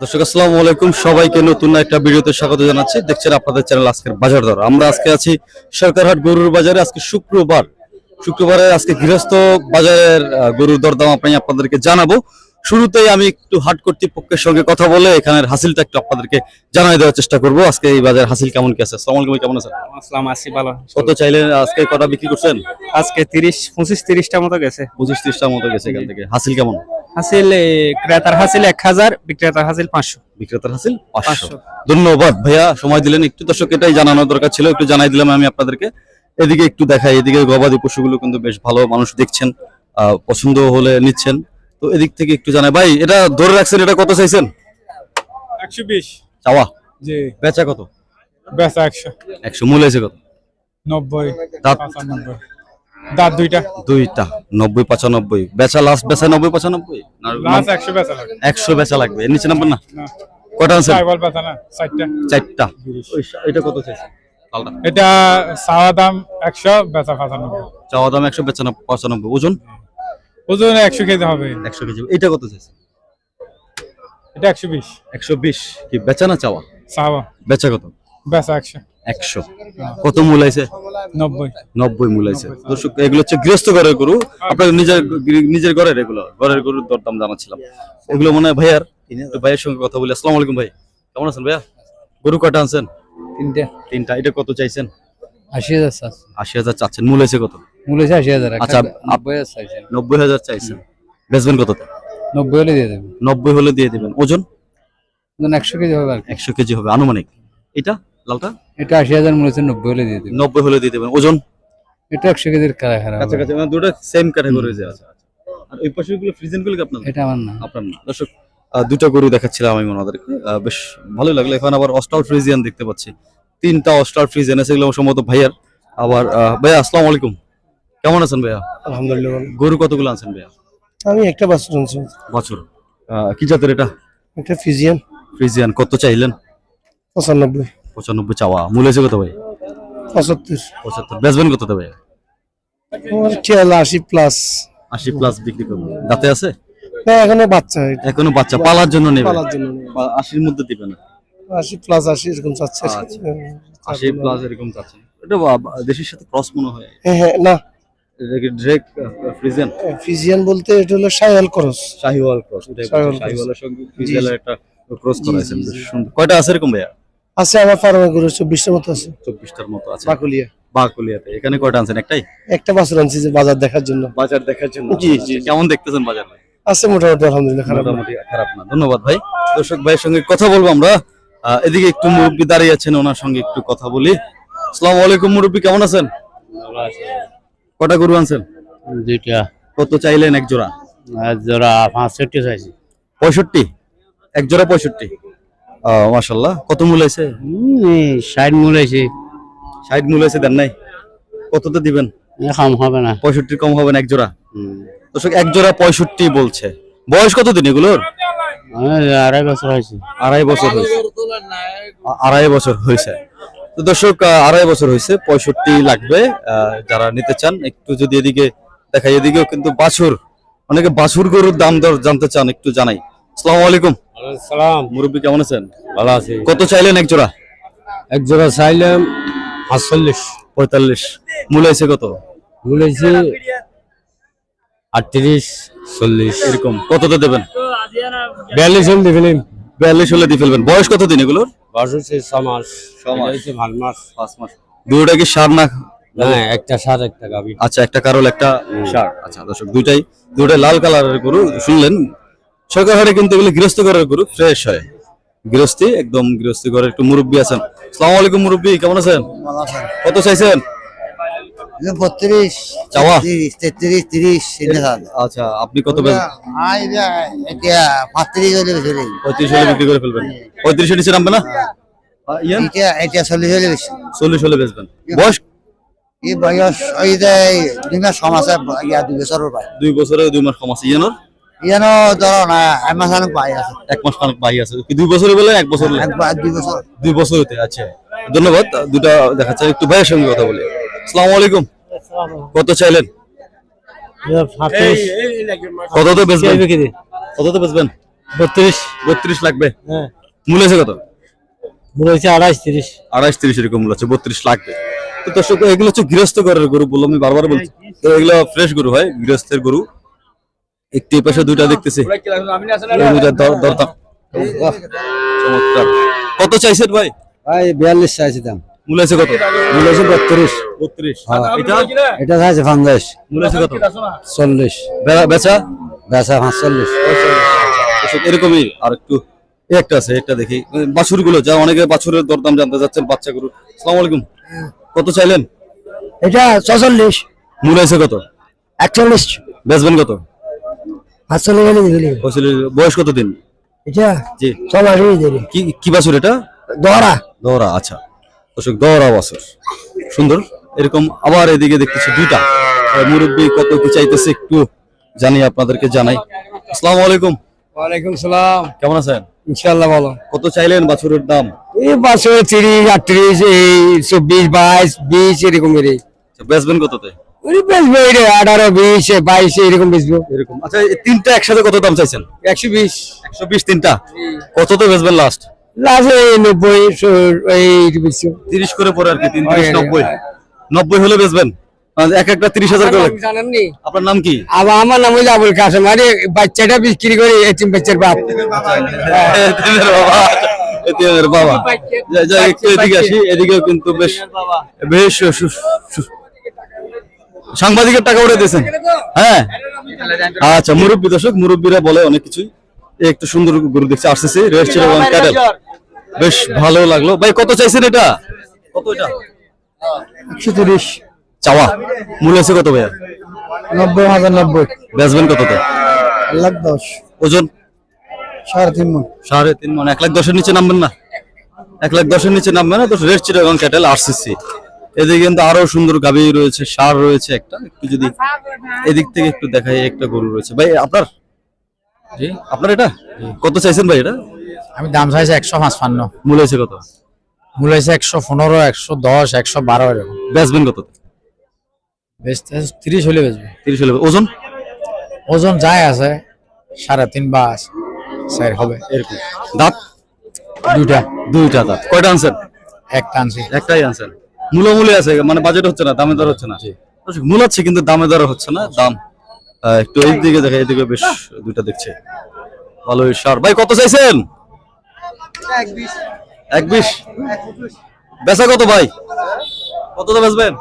দর্শক, আসসালামু আলাইকুম। সবাইকে নতুন একটা ভিডিওতে স্বাগত জানাচ্ছি। দেখছেন আপনাদের চ্যানেল আজকের বাজার দর। আমরা আজকে আছি সরকারহাট গরুর বাজারে। আজকে শুক্রবার। শুক্রবারে আজকে গৃহস্থ বাজারের গরুর দরদাম আপনি আপনাদেরকে জানাব। শুরুতেই আমি একটু হাট কর্তৃপক্ষের সঙ্গে কথা বলে এখানের হাসিলটা একটু আপনাদেরকে জানাই দেওয়ার চেষ্টা করব। আজকে এই বাজার হাসিল কেমন কি আছে? আলাইকুম কেমন আছেন? আসসালাম আছি ভালো। কত চাইলেন? আজকে কটা বিক্রি করছেন? আজকে তিরিশ পঁচিশ তিরিশটা মতো গেছে। পঁচিশ ত্রিশটার মতো গেছে এখান থেকে। হাসিল কেমন? হাসিল ক্রেতার হাসিল এক হাজার বিক্রেতার হাসিল পাঁচশো। বিক্রেতার হাসিল পাঁচশো। পাঁচশো। ধন্যবাদ ভাইয়া সময় দিলেন একটু। দর্শক এটাই জানানোর দরকার ছিল একটু জানাই দিলাম আমি আপনাদেরকে। এদিকে একটু দেখাই এদিকে গবাদি পশুগুলো কিন্তু বেশ ভালো মানুষ দেখছেন আহ, পছন্দ হলে নিচ্ছেন। তো এদিক থেকে একটু জানাই। ভাই এটা ধরে রাখছেন এটা কত চাইছেন? একশো বিশ। চাওয়া? জি। বেচা কত? বেচা একশো। একশো মূল হয়েছে কত? নব্বই দাঁত? দাঁত দুইটা। দুইটা নব্বই পঁচানব্বই। বেচা লাস্ট বেচা নব্বই পঁচানব্বই? একশো বেচা লাগে একশো বেচা লাগবে। নিচে নাম্বার না? কটা না চারটা। চারটা। এটা কত চাইছেন? এটা চাওয়া দাম একশো বেচা পঁচানব্বই। চাওয়া দাম একশো বেচা পঁচানব্বই। ওজন? ওজন একশো কেজি হবে। একশো কেজি। এটা কত চাইছেন? এটা একশো বিশ। একশো বিশ। কি বেচা না চাওয়া? চাওয়া। বেচা কত? বেচা একশো। একশো। কত মূল আছে? নব্বই। নব্বই মূল আছে। দর্শক এগুলো হচ্ছে গৃহস্থ ঘরের গরু। আপনার নিজের নিজের ঘরের এগুলো ঘরের গরুর দরদাম জানাচ্ছিলাম। এগুলো মনে হয় ভাইয়ার? ভাইয়ের সঙ্গে কথা বলি। আসসালামু আলাইকুম ভাই। কেমন আছেন ভাইয়া? গরু কয়টা আনছেন? তিনটে। তিনটা। এটা কত চাইছেন? আশি হাজার আশি হাজার চাচ্ছেন। মূল আছে কত? মূল হয়েছে আশি হাজার। আচ্ছা, নব্বই হাজার চাইছেন। নব্বই হাজার চাইছেন। বেচবেন কত নব্বই হলে দিয়ে দেবেন। নব্বই হলে দিয়ে দিবেন। ওজন? একশো কেজি হবে আর একশো কেজি হবে। আনুমানিক? এটা? লালটা? এটা আশি হাজার মূল হচ্ছে নব্বই হলে দিয়ে দেবেন। নব্বই হলে দিয়ে দেবেন। ওজন? এটা একশো কেজির কারা খারাপ কাছাকাছি মানে দুটো সেম ক্যাটাগরি যে আছে আর ওই পাশে গুলো ফ্রিজেনগুলো আপনার এটা আমার না। আপনার না। দর্শক আহ, দুটো গরু দেখাচ্ছিলাম আমি ওনাদেরকে। আহ, বেশ ভালোই লাগল। এখন আবার অস্টাল ফ্রিজিয়ান দেখতে পাচ্ছি। তিনটা অস্টার ফ্রিজিয়ান আছে এগুলো সম্ভবত ভাইয়ার। আবার ভাইয়া আসসালামু আলাইকুম। কেমন আছেন ভাইয়া? আলহামদুলিল্লাহ গরু কতগুলো আনছেন ভাইয়া? আমি একটা বাছুর আনছি। বছর। কি জাতের এটা? একটা ফিজিয়ান। ফ্রিজিয়ান কত চাইলেন? পঁচানব্বই। পঁচানব্বই চাওয়া। মূল হয়েছে কত ভাই? পঁচাত্তর। পঁচাত্তর। বেচবেন কত আমার খেয়াল আশি প্লাস আশি প্লাস বিক্রি করব দাঁতে আছে? এখনও বাচ্চা এখনও বাচ্চা। পালার জন্য নেবে পালার জন্য আশির মধ্যে দিবে না আশি প্লাস আশি এরকম চাচ্ছে আচ্ছা। আশি প্লাস এরকম চাচ্ছে এটা দেশের সাথে ক্রস মনে হয়? হ্যাঁ হ্যাঁ না। ড্রেক ফ্রিজেন ফিজিয়ান বলতে এটা হলো করস শাহিওয়াল ক্রস। শাহিওয়ালের সঙ্গে একটা ক্রস করাইছেন। সুন্দর। কয়টা আছে এরকম ভাইয়া? আছে আমার ফার্মে গরু চব্বিশটার মতো আছে। চব্বিশটার মতো আছে। বাকুলিয়া। বাকুলিয়াতে। এখানে কয়টা আনছেন? একটাই? একটা বাছুর আনছি যে বাজার দেখার জন্য। বাজার দেখার জন্য। জি, জি। কেমন দেখতেছেন বাজার? আছে মোটামুটি আলহামদুলিল্লাহ খারাপ না। খারাপ না। ধন্যবাদ ভাই। দর্শক ভাইয়ের সঙ্গে কথা বলব আমরা। এদিকে একটু মুরব্বী দাঁড়িয়ে আছেন ওনার সঙ্গে একটু কথা বলি। আসসালামু আলাইকুম মুরব্বী কেমন আছেন? কটা গরু আনছেন? দুইটা। কত চাইলেন এক জোড়া? আর জোড়া পাঁচষট্টি চাইছি। পঁয়ষট্টি? এক জোড়া পঁয়ষট্টি। মাসাল্লাহ কত মূল আছে ষাট মূল আছে ষাট মূল আছে দেন নাই? কততে দিবেন? কম হবে না। পঁয়ষট্টির কম হবে না এক জোড়া। দর্শক এক জোড়া পঁয়ষট্টি বলছে। বয়স কত দিন এগুলোর? আড়াই বছর হয়েছে। আড়াই বছর হয়েছে। আড়াই বছর হয়েছে। তো দর্শক আড়াই বছর হয়েছে পঁয়ষট্টি লাগবে যারা নিতে চান একটু যদি এদিকে দেখাই এদিকেও কিন্তু বাছুর অনেকে বাছুর গরুর দাম দর জানতে চান একটু জানাই। আসসালামু আলাইকুম। সালাম। মুরব্বী কেমন আছেন? ভালো আছি। কত চাইলেন এক জোড়া? এক জোড়া চাইলাম পাঁচচল্লিশ। পঁয়তাল্লিশ। মূল আছে কত? মূল হয়েছে আটত্রিশ চল্লিশ। এরকম। কততে দেবেন? বিয়াল্লিশ হল দিবেন বিয়াল্লিশ হলে দিয়ে ফেলবেন। বয়স কত দিন এগুলোর? বয়স হচ্ছে ছ মাস। ছ মাস। মাস। পাঁচ মাস। দুটোটা কি সার না? না একটা একটা গাভি। আচ্ছা একটা কারোল একটা সার। আচ্ছা দর্শক দুইটাই লাল কালারের গরু শুনলেন? সরকার হাটে কিন্তু এগুলো গৃহস্থ ঘরের গরু ফ্রেশ হয়। গৃহস্থী একদম গৃহস্থী ঘরের একটু মুরব্বী আছেন। সালাম আলাইকুম মুরব্বী কেমন আছেন। কত চাইছেন? বত্রিশ চাওয়া? তিরিশ তেত্রিশ তিরিশ আচ্ছা আপনি কত হলে পঁয়ত্রিশ হলে বিক্রি করে ফেলবেন। পঁয়ত্রিশ নিচে নামবে না? এটা এটা চল্লিশ হলে বেশি চল্লিশ হলে বেচবেন। বয়স? এই বয়স ওই যে দুই মাস কম আছে ইয়া দুই বছরের পায় দুই বছরে দুই মাস কম আছে। ইয়ানোর ইয়ানো ধরো না এক মাস অনেক পাই আছে। এক মাস আছে। দুই বছরে বলে এক বছর দুই বছর দুই বছর হতে আচ্ছা। ধন্যবাদ। দুটা দেখাচ্ছে। একটু ভাইয়ের সঙ্গে কথা বলি। আসসালামু আলাইকুম। কত চাইলেন? কত তো বেচবেন? কত তো বেচবেন? বত্রিশ। বত্রিশ লাগবে। হ্যাঁ। মূল আছে কত? হচ্ছে আড়াইশ তিরিশ। আড়াইশ তিরিশ এরকম মূল আছে বত্রিশ লাগবে। তো দর্শক এগুলো হচ্ছে গৃহস্থ ঘরের গরু বললাম আমি বারবার বলছি। তো এগুলো ফ্রেশ গরু হয় গৃহস্থের গরু। একটি পাশে দুইটা দেখতেছি। এই দরদাম চমৎকার। কত চাইছেন ভাই? ভাই বিয়াল্লিশ চাইছি দাম। মূল আছে কত? মূল্য হচ্ছে বত্রিশ। বত্রিশ। এটা এটা চাইছে পঞ্চাশ। মূল আছে কত? চল্লিশ। বেচা বেচা? পাঁচচল্লিশ। দর্শক, এরকমই আর একটু একটা আছে একটা দেখি। বাছুরগুলো যা অনেকে বাছুরের দরদাম জানতে চাচ্ছেন বাচ্চা গরু। সালাম আলাইকুম। কত চাইলেন? এটা ছচল্লিশ। মূল আছে কত? একচল্লিশ। বেচবেন কত? বয়স কত দিন এটা জি। কি কি বাছুর এটা? দহরা। দহরা আচ্ছা। দর্শক দহরা বাছুর সুন্দর। এরকম আবার এদিকে দেখতেছি দুইটা। মুরব্বি কত কি চাইতেছে একটু জানি আপনাদেরকে জানাই। আসসালামু আলাইকুম। ওয়ালাইকুম সালাম। কেমন আছেন? ইনশাল্লাহ ভালো। কত চাইলেন বাছুরের দাম? এই পাঁচশো তিরিশ আটত্রিশ এই চব্বিশ বাইশ বিশ এরকম এর আচ্ছা, বেচবেন কততে? ওই বেচবো এই রে, আঠারো বিশ বাইশ এরকম বেচবো। এরকম। আচ্ছা তিনটা একসাথে কত দাম চাইছেন? একশো বিশ। একশো বিশ তিনটা। কততে বেচবেন লাস্ট লাস্ট নব্বই এই বেচবো তিরিশ করে পরে আর কি তিন তিরিশ নব্বই। নব্বই হলে বেচবেন? এক একটা তিরিশ হাজার করে। জানেননি? আপনার নাম কি? আবার আমার নাম হইল আবুল কাসেম আরে বাচ্চাটা বিক্রি করে বাচ্চার বাপ। এতিমের বাবা। এতিমের বাবা। যা- যা একটু এদিকে আসি। এদিকেও কিন্তু বেশ বেশ সাংবাদিকের টাকা উঠে দিয়েছেন। হ্যাঁ। আচ্ছা মুরব্বী দর্শক মুরব্বীরা বলে অনেক কিছুই। একটু সুন্দর গরু দেখছি আসতেছি রেস্ট এবং ক্যাটেল বেশ ভালো লাগল। ভাই কত চাইছেন এটা? কত এটা? একশো তিরিশ। চাওয়া। মূল্য আছে কত ভাইয়া? নব্বই হাজার নব্বই। বেচবেন কততে লাখ দশ। ওজন? সাড়ে তিন মন। সাড়ে তিন মানে। এক লাখ দশের নিচে নামবেন না? এক লাখ দশের নিচে নামবে না? তো রেড চিটাগং ক্যাটেল আরসিসি এদিকে কিন্তু আরও সুন্দর গাভী রয়েছে সার রয়েছে একটা। একটু যদি এদিক থেকে একটু দেখাই একটা গরু রয়েছে। ভাই আপনার জি। আপনার এটা? কত চাইছেন ভাই এটা? আমি দাম চাইছি একশো পাঁচপান্ন। মূল হয়েছে কত? মূল হয়েছে একশো পনেরো একশো দশ একশো বারো এরকম। বেচবেন কত? বেশ তিরিশ হলে বেচবে। তিরিশ হলে ওজন? ওজন যাই আছে সাড়ে তিন বা চার হবে। এরকম। দাঁত? দুইটা। দুইটা দাঁত। কয়টা আনছেন? একটা আনছি। একটাই আনছেন। মূল্য আছে মানে বাজেট হচ্ছে না দামে দর হচ্ছে না। মূল আছে কিন্তু দামে দর হচ্ছে না দাম। একটু এই দিকে দেখে এইদিকে বেশ দুইটা দেখছে। ভালো সার। ভাই কত চাইছেন? এক বিশ। বেচা কত ভাই? কত তো বেচবেন?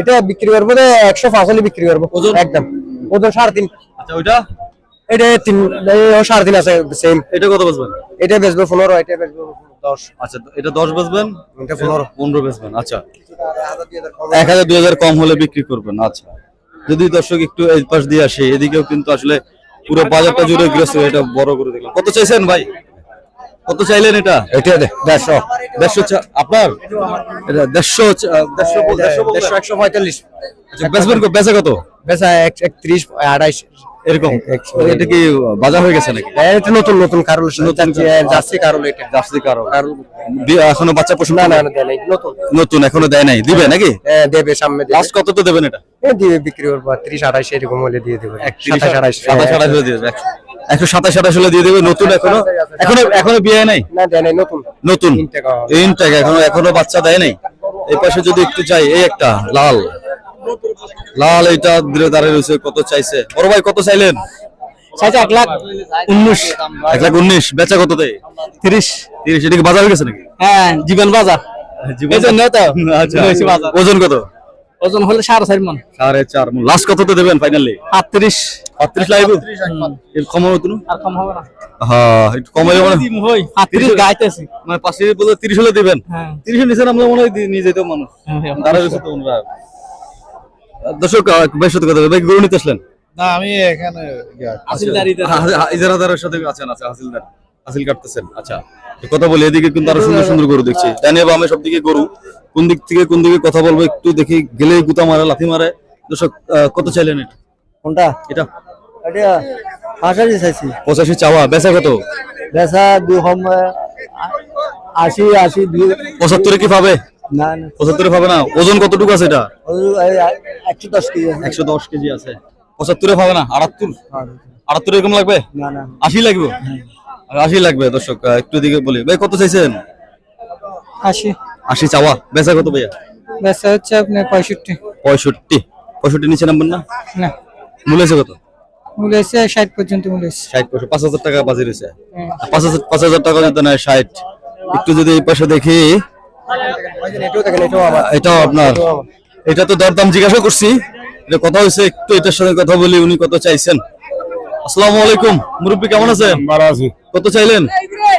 এটা বিক্রি করব একশো পাঁচ হলে বিক্রি করব। ওজন? একদম। ওজন সাড়ে তিন। আচ্ছা ওইটা? এটা তিন সাড়ে তিন আছে সেম এটা কত বেচবেন? এটা বেচবো পনেরো এটা বেচবো দশ। আচ্ছা এটা দশ বেচবেন? এটা পনেরো। পনেরো বেচবেন আচ্ছা। এক হাজার দুই হাজার কম হলে বিক্রি করবেন আচ্ছা। যদি দর্শক একটু এই পাশ দিয়ে আসে এদিকেও কিন্তু আসলে পুরো বাজারটা জুড়ে গ্রস্ত এটা বড় করে দেখলাম। কত চাইছেন ভাই? কত চাইলেন এটা? এটা দেড়শো। দেড়শো আপনার? এটা দেড়শো দেড়শো একশো পঁয়তাল্লিশ। আচ্ছা, বেচবেন কত? বেচে কত? বেচা এক একত্রিশ আড়াইশ। এরকম? এটা কি বাজার হয়ে গেছে নাকি? এটা নতুন নতুন কারণ যাচ্ছে কারণ এটা। জার্সি এখনও বাচ্চা পশু না না না দেয় নাই নতুন। নতুন এখনও দেয় নাই। দিবে নাকি? হ্যাঁ, দেবে সামনে দেবে। লাস্ট কত তো দেবেন এটা? এ দিবে বিক্রি করব ত্রিশ আড়াইশ এরকম হলে দিয়ে দেবে। সাতাশ আড়াইশ সাতাশ আঠাশ হলে দিয়ে দেবে। একশো সাতাশ আঠাশ হলে দিয়ে দেবে নতুন এখনও? এখনও এখনও বিয়ে নাই? না দেয় নাই নতুন। নতুন। ইনটেক এখনও এখনও বাচ্চা দেয় নাই? এই পাশে যদি একটু চাই এই একটা লাল। লাল এটা দূরে দাঁড়িয়ে রয়েছে কত চাইছে? বড় ভাই কত চাইলেন? চাইছে এক লাখ উনিশ। এক লাখ উনিশ বেচা কত দেয়? তিরিশ। তিরিশ এদিকে বাজার হয়ে গেছে নাকি? হ্যাঁ জীবন বাজার। তো। আচ্ছা। বাজার। ওজন কত? ওজন হলে সাড়ে চার মন। সাড়ে চার লাস্ট কত তো দেবেন ফাইনালি আটত্রিশ আটত্রিশ লাগবে এর কম হবে তুমি আর কম হবে না। হ্যাঁ একটু কম হলে মানে আটত্রিশ গাইতেছি। মানে পাশে বলে তিরিশ হলে দিবেন? হ্যাঁ। তিরিশের নিচে আমরা মনে হয় নিয়ে মানুষ। দাঁড়ায় রয়েছে তো ওনারা দর্শক আহ, ভাই সত্যি কথা ভাই গরু নিতে আসলেন? না আমি এখানে ইজারাদারের সাথে আছেন আচ্ছা হাসিলদার হাসিল কাটতেছেন আচ্ছা। কথা বলি এদিকে কিন্তু আরও সুন্দর সুন্দর গরু দেখছি। ডানে বামে সব দিকে গরু। কোন দিক থেকে কোন দিকে কথা বলব একটু দেখি গেলে গুতা মারে লাথি মারে। দর্শক আহ, কত চাইলেন এটা? কোনটা? এটা? এটা আশারি চাইছি। পঁচাশি চাওয়া বেচা কত? বেচা কম আশি আশি দুই। পঁচাত্তরে কি পাবে? না না। পঁচাত্তরে পাবে না? ওজন কতটুকু আছে এটা? একশো দশ কেজি একশো দশ কেজি আছে। পঁচাত্তরে পাবে না? আটাত্তর? আটাত্তর এরকম লাগবে? না না। আশি লাগবে? আশি লাগবে দর্শক। একটু দিকে বলি। ভাই কত চাইছেন? আশি। আশি চাওয়া। বেচা কত ভাইয়া? বেচা হচ্ছে আপনার পঁয়ষট্টি। পঁয়ষট্টি। পঁয়ষট্টি নিচে নামবেন না? না। মূল্য আছে কত? মূল্য হচ্ছে ষাট পর্যন্ত মূল্য হচ্ছে ষাট পয়সা পাঁচ হাজার টাকা বাজি রয়েছে পাঁচ হাজার পাঁচ হাজার টাকা যদি নেয় ষাট। একটু যদি এই পাশে দেখি এটাও আপনার এটা তো দরদাম জিজ্ঞাসা করছি। এটা কথা হয়েছে একটু এটার সাথে কথা বলি উনি কত চাইছেন। আসসালামু আলাইকুম মুরব্বী কেমন আছেন? ভালো আছি। কত চাইলেন?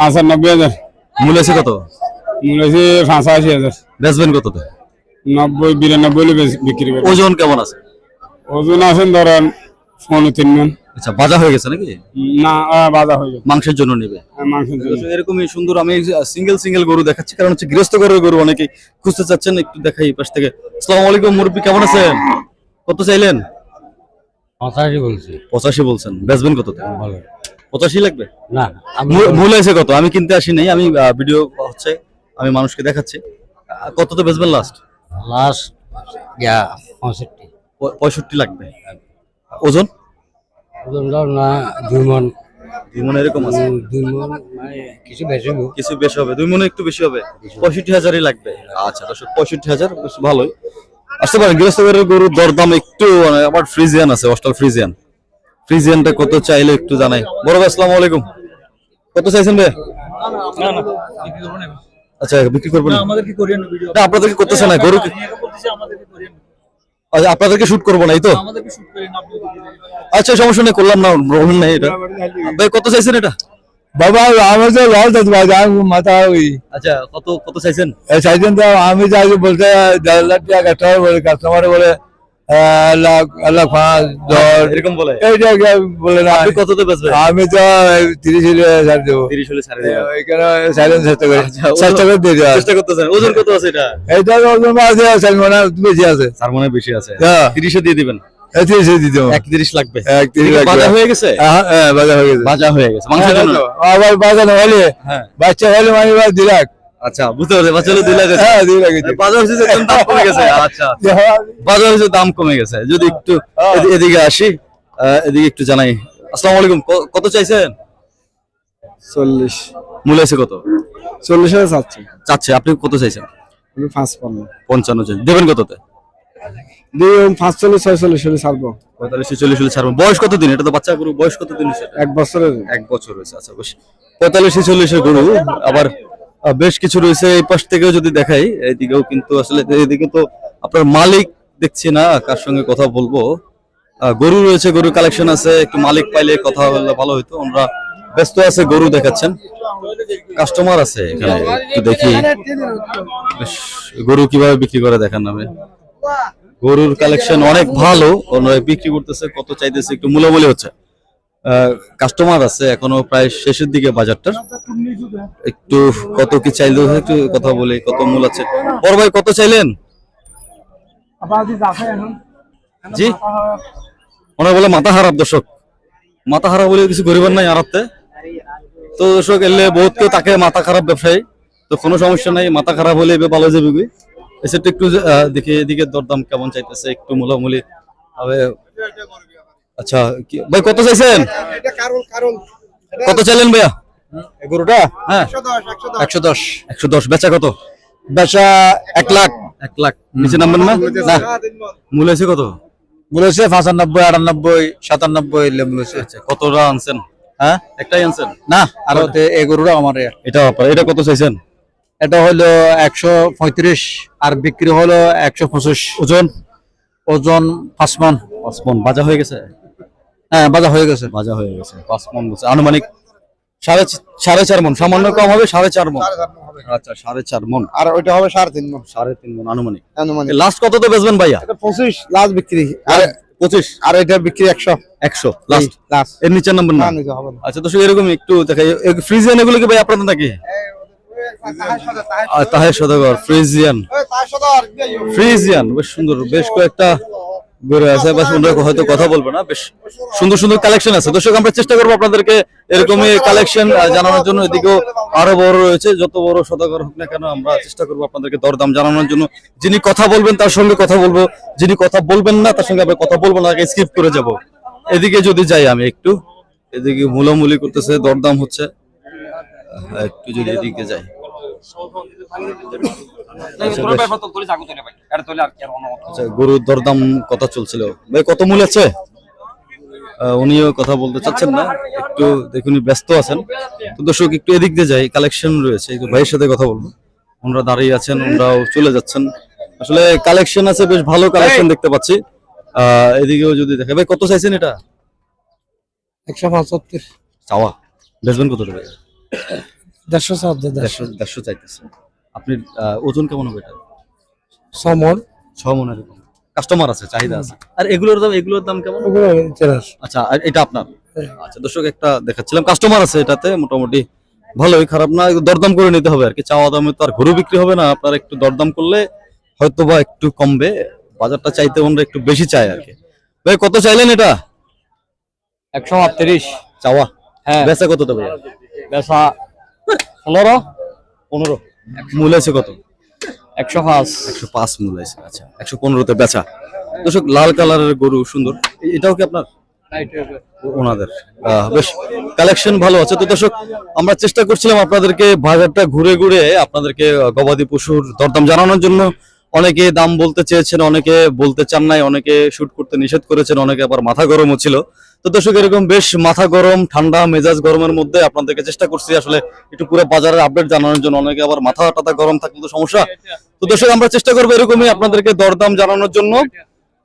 আচ্ছা নব্বই হাজার। মূল্য আছে কত? হচ্ছে পঁচাশি হাজার। বেচবেন কততে? নব্বই বিরানব্বই বিক্রি করে ওজন কেমন আছে? ওজন আছেন ধরেন পনেরো তিন মন। আচ্ছা বাজা হয়ে গেছে নাকি? না বাধা হয়ে যাবে মাংসের জন্য নেবে। মাংসের জন্য। তো এরকমই সুন্দর আমি সিঙ্গেল সিঙ্গেল গরু দেখাচ্ছি কারণ হচ্ছে গৃহস্থ ঘরের গরু অনেকে খুঁজতে চাচ্ছেন একটু দেখাই পাশ থেকে। আসসালামু আলাইকুম মুরব্বী কেমন আছেন? কত চাইলেন? পঁচাশি বলছি। পঁচাশি বলছেন। বেচবেন কত? ভালো। পঁচাশি লাগবে? না আমি মূ- মূল্য কত? আমি কিনতে আসি নাই আমি ভিডিও হচ্ছে আমি মানুষকে দেখাচ্ছি। কত তো বেচবেন লাস্ট লাস্ট পঁয়ষট্টি। পঁয়ষট্টি লাগবে। ওজন? ওজন না দুই মন দুই মনে এরকম আছে? দুই মন মানে কিছু বেশি হোক। কিছু বেশি হবে দুই মনে একটু বেশি হবে। পঁয়ষট্টি হাজারই লাগবে। আচ্ছা দর্শক পঁয়ষট্টি হাজার বেশ ভালোই। আসতে পারেন গৃহস্থ গরুর দরদাম একটু মানে আবার ফ্রিজিয়ান আছে অস্টাল ফ্রিজিয়ান। ফ্রিজিয়ানটা কত চাইলে একটু জানাই। বড় ভাই আসসালামু আলাইকুম। কত চাইছেন ভাই? আচ্ছা বিক্রি করবেন? আমাদের কি না আপনাদেরকে করতেছে না গরু আপনাদেরকে শুট করব না এই তো? আচ্ছা সমস্যা নেই করলাম না প্রবলেম নাই এটা। ভাই কত চাইছেন এটা? বাবা আমি যে লস আছে ভাই আমি মাথা ওই। আচ্ছা কত কত চাইছেন? চাইছেন তো আমি যাই বলতে দেড় লাখ টাকা কাস্টমার বলে কাস্টমার বলে আমি তো তিরিশ হলে ছাড় দেবো। তিরিশ হলে ছাড়ে দিবেন। সাইলেন্স চেষ্টা করে? আচ্ছা, চেষ্টা করে দিয়ে দেওয়া। চেষ্টা করতেছেন। ওজন কত আছে এটা? ওজন আছে সালমানা বেশি আছে। বেশি আছে। তিরিশে দিবেন। বাচ্চা হলে মানে লাখ আচ্ছা বুঝতে পারছি বাচ্চা দুই লাখ হ্যাঁ দুই লাখ বাজার হচ্ছে দাম কমে গেছে আচ্ছা। বাজার হচ্ছে দাম কমে গেছে। যদি একটু এদিকে আসি এদিকে একটু জানাই। আসসালামু আলাইকুম কত চাইছেন? চল্লিশ। আছে কত? চল্লিশ হাজার চাচ্ছি। চাচ্ছে আপনি কত চাইছেন? আমি পাঁচপান্ন। পঞ্চান্ন চাই। দেবেন কততে? হলে ছাড়বো। পঁয়তাল্লিশ হলে বয়স কত দিন এটা তো বাচ্চা গরু বয়স কত দিন এক বছরের। এক বছর হয়েছে আচ্ছা বেশ। পঁয়তাল্লিশ গরু আবার বেশ কিছু রয়েছে এই পাশ থেকেও যদি দেখাই এদিকেও কিন্তু আসলে এদিকে তো আপনার মালিক দেখছি না, কার সঙ্গে কথা বলব। গরু রয়েছে গরু কালেকশন আছে, একটু মালিক পাইলে কথা বললে ভালো হতো আমরা ব্যস্ত আছে, গরু দেখাচ্ছেন। কাস্টমার আছে এখানে, একটু দেখি। গরু কীভাবে বিক্রি করে দেখান নামে। গরুর কালেকশন অনেক ভালো বিক্রি করতেছে, কত চাইতেছে, একটু মূল্যমূল্য হচ্ছে। কাস্টমার আছে এখনও প্রায় শেষের দিকে বাজারটার। একটু কত কি চাইলে একটু কথা বলি কত মূল আছে। বড় ভাই কত চাইলেন? জি? ওনার বলে মাথা খারাপ দর্শক। মাথা খারাপ বলে কিছু গরিবের নাই আরাতে তো দর্শক এলে বহুত কেউ তাকে মাথা খারাপ ব্যবসায়ী। তো কোনো সমস্যা নাই মাথা খারাপ হলে এবার ভালো যাবে এসেটা একটু দেখি এদিকে দরদাম কেমন চাইতেছে একটু মূলামূলি হবে আচ্ছা ভাই কত চাইছেন? কত চাইলেন ভাইয়া? গরুটা? হ্যাঁ। একশো দশ একশো দশ। বেচা কত? বেচা এক লাখ। এক লাখ। নিচে নামবেন না? মূল আছে কত? বলেছে পঁচানব্বই আটানব্বই সাতানব্বই এলে বলেছে আচ্ছা কতটা আনছেন? হ্যাঁ? একটাই আনছেন? না আর এই গরুটা আমার এটা এটা কত চাইছেন? এটা হলো একশো পঁয়ত্রিশ আর বিক্রি হলো একশো পঁচিশ। ওজন? ওজন পাঁচ মন। পাঁচ মন। বাজা হয়ে গেছে? হ্যাঁ বাজার হয়ে গেছে। বাজা হয়ে গেছে পাঁচ মন বলছে। আনুমানিক সাড়ে সাড়ে চার মন সামান্য কম হবে সাড়ে চার মন। আচ্ছা সাড়ে চার মন। আর ওইটা হবে সাড়ে তিন মন। সাড়ে তিন মন আনুমানিক। আনুমানিক। লাস্ট কততে বেচবেন ভাইয়া? পঁচিশ লাস্ট বিক্রি। আর পঁচিশ? আর এটা বিক্রি একশো। একশো লাস্ট লাস্ট এর নিচে নাম্বার না। আচ্ছা তো এরকম একটু দেখাই। ফ্রিজিয়ান এগুলো কি ভাই আপনাদের নাকি? তাহের সদাগর ফ্রিজিয়ান। ফ্রিজিয়ান বেশ সুন্দর বেশ কয়েকটা গড়ে আছে, বা সুন্দর হয়তো কথা বলব না, বেশ সুন্দর সুন্দর কালেকশন আছে। দর্শক, আমরা চেষ্টা করব আপনাদেরকে এরকমই কালেকশন জানানোর জন্য। এদিকেও আরও বড় রয়েছে, যত বড় সদাগর হোক না কেন, আমরা চেষ্টা করব আপনাদেরকে দরদাম জানানোর জন্য। যিনি কথা বলবেন, তার সঙ্গে কথা বলব। যিনি কথা বলবেন না, তার সঙ্গে আমরা কথা বলব না স্কিপ করে যাব। এদিকে যদি যাই আমি একটু, এদিকে মুলামুলি করতেছে, দরদাম হচ্ছে। একটু যদি এদিকে যাই। আচ্ছা গরুর দরদাম কথা চলছিল। ভাই কত মূল আছে? আহ, উনিও কথা বলতে চাচ্ছেন না। একটু দেখুন ব্যস্ত আছেন। তো দর্শক একটু এদিক দিয়ে যাই। কালেকশন রয়েছে। একটু ভাইয়ের সাথে কথা বলব। ওনারা দাঁড়িয়ে আছেন ওনারাও চলে যাচ্ছেন। আসলে কালেকশন আছে বেশ ভালো কালেকশন দেখতে পাচ্ছি। আহ এদিকেও যদি দেখে ভাই কত চাইছেন এটা? একশো পঁচাত্তর। চাওয়া। বেচবেন কত টাকা দেড়শো সাত দেড়শো। দেড়শো চাইতেছে। আপনি ওজন কেমন হবে এটা? সমর ছ মন এরকম কাস্টমার আছে চাহিদা আছে। আর এগুলোর দাম এগুলোর দাম কেমন? আচ্ছা আর এটা আপনার? আচ্ছা দর্শক একটা দেখাচ্ছিলাম। কাস্টমার আছে এটাতে মোটামুটি ভালোই খারাপ না। দরদাম করে নিতে হবে আর কি। চাওয়া দামে তো আর গরু বিক্রি হবে না। আপনার একটু দরদাম করলে হয়তো বা একটু কমবে। বাজারটা চাইতে ওনারা একটু বেশি চায় আর কি। ভাই কত চাইলেন এটা? একশো আটত্রিশ। চাওয়া। হ্যাঁ। বেচা কত দেবে? বেচা পনেরো? পনেরো। মূল আছে কত? একশো পাঁচ। একশো পাঁচ মূল আছে আচ্ছা। একশো পনেরোতে বেচা। দর্শক লাল কালারের গরু সুন্দর। এটাও কি আপনার? ওনাদের। বেশ কালেকশন ভালো আছে। তো দর্শক আমরা চেষ্টা করছিলাম আপনাদেরকে বাজারটা ঘুরে ঘুরে আপনাদেরকে গবাদি পশুর দরদাম জানানোর জন্য। অনেকে দাম বলতে চেয়েছেন অনেকে বলতে চান নাই অনেকে শুট করতে নিষেধ করেছেন অনেকে আবার মাথা গরমও ছিল। তো দর্শক, এরকম বেশ মাথা গরম, ঠান্ডা, মেজাজ গরমের মধ্যে আপনাদেরকে চেষ্টা করছি আসলে একটু পুরো বাজারের আপডেট জানানোর জন্য। অনেকে আবার মাথা টাথা গরম থাকলে তো সমস্যা। তো দর্শক, আমরা চেষ্টা করব এরকমই আপনাদেরকে দরদাম জানানোর জন্য।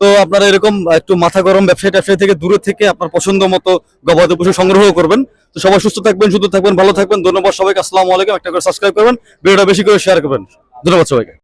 তো আপনারা এরকম একটু মাথা গরম ব্যবসায়ী ট্যাবসায়ী থেকে দূরে থেকে আপনার পছন্দ মতো গবাদি পশু সংগ্রহ করবেন। তো সবাই সুস্থ থাকবেন সুস্থ থাকবেন, ভালো থাকবেন। ধন্যবাদ সবাইকে। আসসালামু আলাইকুম। একটা করে সাবস্ক্রাইব করবেন। ভিডিওটা বেশি করে শেয়ার করবেন। ধন্যবাদ সবাইকে।